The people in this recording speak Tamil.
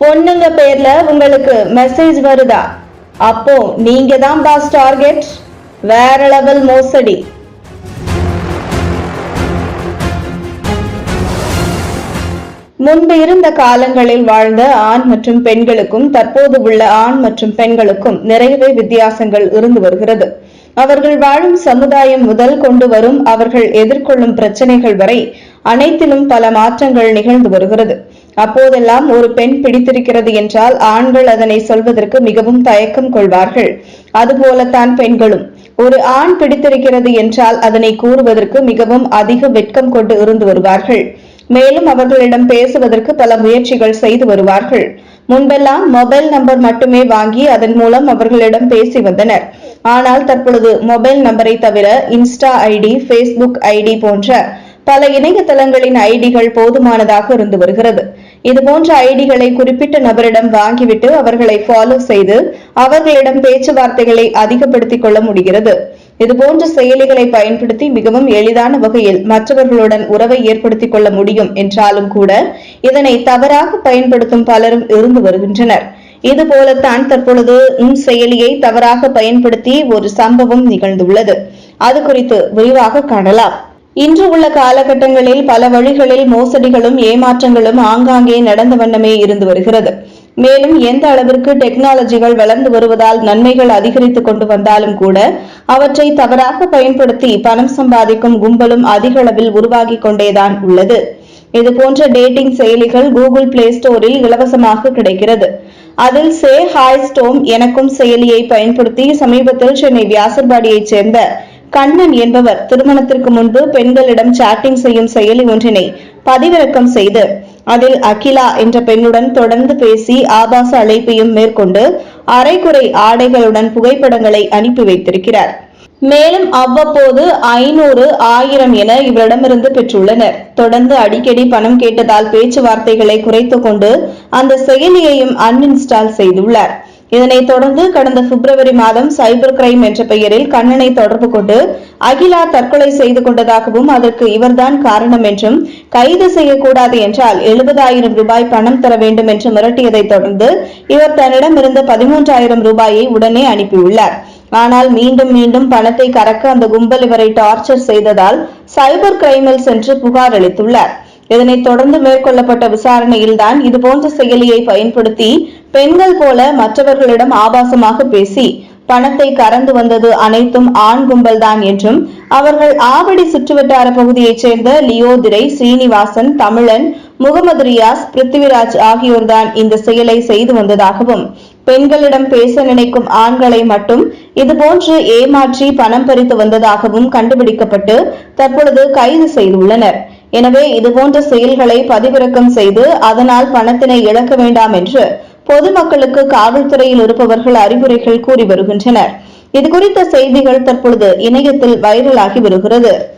பொண்ணுங்க பேர்ல உங்களுக்கு மெசேஜ் வருதா? அப்போ நீங்க தான் பாஸ் டார்கெட் வேற லெவல் மோசடி. முன்பு இருந்த காலங்களில் வாழ்ந்த ஆண் மற்றும் பெண்களுக்கும் தற்போது உள்ள ஆண் மற்றும் பெண்களுக்கும் நிறையவே வித்தியாசங்கள் இருந்து வருகிறது. அவர்கள் வாழும் சமுதாயம் முதல் கொண்டு வரும் அவர்கள் எதிர்கொள்ளும் பிரச்சனைகள் வரை அனைத்திலும் பல மாற்றங்கள் நிகழ்ந்து வருகிறது. அப்போதெல்லாம் ஒரு பெண் பிடித்திருக்கிறது என்றால் ஆண்கள் அதனை சொல்வதற்கு மிகவும் தயக்கம் கொள்வார்கள். அதுபோலத்தான் பெண்களும். ஒரு ஆண் பிடித்திருக்கிறது என்றால் அதனை கூறுவதற்கு மிகவும் அதிக வெட்கம் கொண்டு இருந்து வருவார்கள். மேலும் அவர்களிடம் பேசுவதற்கு பல முயற்சிகள் செய்து வருவார்கள். முன்பெல்லாம் மொபைல் நம்பர் மட்டுமே வாங்கி அதன் மூலம் அவர்களிடம் பேசி வந்தனர். ஆனால் தற்பொழுது மொபைல் நம்பரை தவிர இன்ஸ்டா ஐடி ஃபேஸ்புக் ஐடி போன்ற பல இணையதளங்களின் ஐடிகள் போதுமானதாக இருந்து வருகிறது. இதுபோன்ற ஐடிகளை குறிப்பிட்ட நபரிடம் வாங்கிவிட்டு அவர்களை ஃபாலோ செய்து அவர்களிடம் பேச்சுவார்த்தைகளை அதிகப்படுத்திக் கொள்ள முடிகிறது. இதுபோன்ற செயலிகளை பயன்படுத்தி மிகவும் எளிதான வகையில் மற்றவர்களுடன் உறவை ஏற்படுத்திக் கொள்ள முடியும் என்றாலும் கூட இதனை தவறாக பயன்படுத்தும் பலரும் இருந்து வருகின்றனர். இது போலத்தான் தற்பொழுது உம் செயலியை தவறாக பயன்படுத்தி ஒரு சம்பவம் நிகழ்ந்துள்ளது. அது குறித்து விரிவாக காணலாம். இன்று உள்ள காலகட்டங்களில் பல வழிகளில் மோசடிகளும் ஏமாற்றங்களும் ஆங்காங்கே நடந்த வண்ணமே இருந்து வருகிறது. மேலும் எந்த அளவிற்கு டெக்னாலஜிகள் வளர்ந்து வருவதால் நன்மைகள் அதிகரித்துக் கொண்டு வந்தாலும் கூட அவற்றை தவறாக பயன்படுத்தி பணம் சம்பாதிக்கும் கும்பலும் அதிக அளவில் உருவாகிக் கொண்டேதான் உள்ளது. இது போன்ற டேட்டிங் செயலிகள் கூகுள் பிளே ஸ்டோரில் இலவசமாக கிடைக்கிறது. அதில் சே ஹாய் ஸ்டோம் எனக்கும் செயலியை பயன்படுத்தி சமீபத்தில் சென்னை வியாசர்பாடியைச் சேர்ந்த கண்ணன் என்பவர் திருமணத்திற்கு முன்பு பெண்களிடம் சாட்டிங் செய்யும் செயலி ஒன்றினை பதிவிறக்கம் செய்து அதில் அகிலா என்ற பெண்ணுடன் தொடர்ந்து பேசி ஆபாச அழைப்பையும் மேற்கொண்டு அரைக்குறை ஆடைகளுடன் புகைப்படங்களை அனுப்பி வைத்திருக்கிறார். மேலும் அவ்வப்போது ஐநூறு ஆயிரம் என இவரிடமிருந்து பெற்றுள்ளனர். தொடர்ந்து அடிக்கடி பணம் கேட்டதால் பேச்சுவார்த்தைகளை குறைத்துக் கொண்டு அந்த செயலியையும் அன்இன்ஸ்டால் செய்துள்ளார். இதனைத் தொடர்ந்து கடந்த பிப்ரவரி மாதம் சைபர் கிரைம் என்ற பெயரில் கண்ணனை தொடர்பு கொண்டு அகிலா தற்கொலை செய்து கொண்டதாகவும் அதற்கு இவர்தான் காரணம் என்றும் கைது செய்யக்கூடாது என்றால் எழுபதாயிரம் ரூபாய் பணம் தர வேண்டும் என்று மிரட்டியதைத் தொடர்ந்து இவர் தன்னிடமிருந்த பதிமூன்றாயிரம் ரூபாயை உடனே அனுப்பியுள்ளார். ஆனால் மீண்டும் மீண்டும் பணத்தை கறக்க அந்த கும்பல் இவரை டார்ச்சர் செய்ததால் சைபர் கிரைமில் சென்று புகார் அளித்துள்ளார். இதனைத் தொடர்ந்து மேற்கொள்ளப்பட்ட விசாரணையில்தான் இதுபோன்ற செயலியை பயன்படுத்தி பெண்கள் போல மற்றவர்களிடம் ஆபாசமாக பேசி பணத்தை கறந்து வந்தது அனைத்தும் ஆண் கும்பல்தான் என்றும் அவர்கள் ஆவடி சுற்றுவட்டார பகுதியைச் சேர்ந்த லியோதிரை சீனிவாசன் தமிழன் முகமது ரியாஸ் பிருத்திவிராஜ் ஆகியோர்தான் இந்த செயலை செய்து வந்ததாகவும் பெண்களிடம் பேச நினைக்கும் ஆண்களை மட்டும் இதுபோன்று ஏமாற்றி பணம் பறித்து வந்ததாகவும் கண்டுபிடிக்கப்பட்டு தற்பொழுது கைது செய்துள்ளனர். எனவே இதுபோன்ற செயல்களை பதிவிறக்கம் செய்து அதனால் பணத்தினை இழக்க வேண்டாம் என்று பொதுமக்களுக்கு காவல்துறையில் இருப்பவர்கள் அறிவுரைகள் கூறி வருகின்றனர். இதுகுறித்த செய்திகள் தற்பொழுது இணையத்தில் வைரலாகி வருகிறது.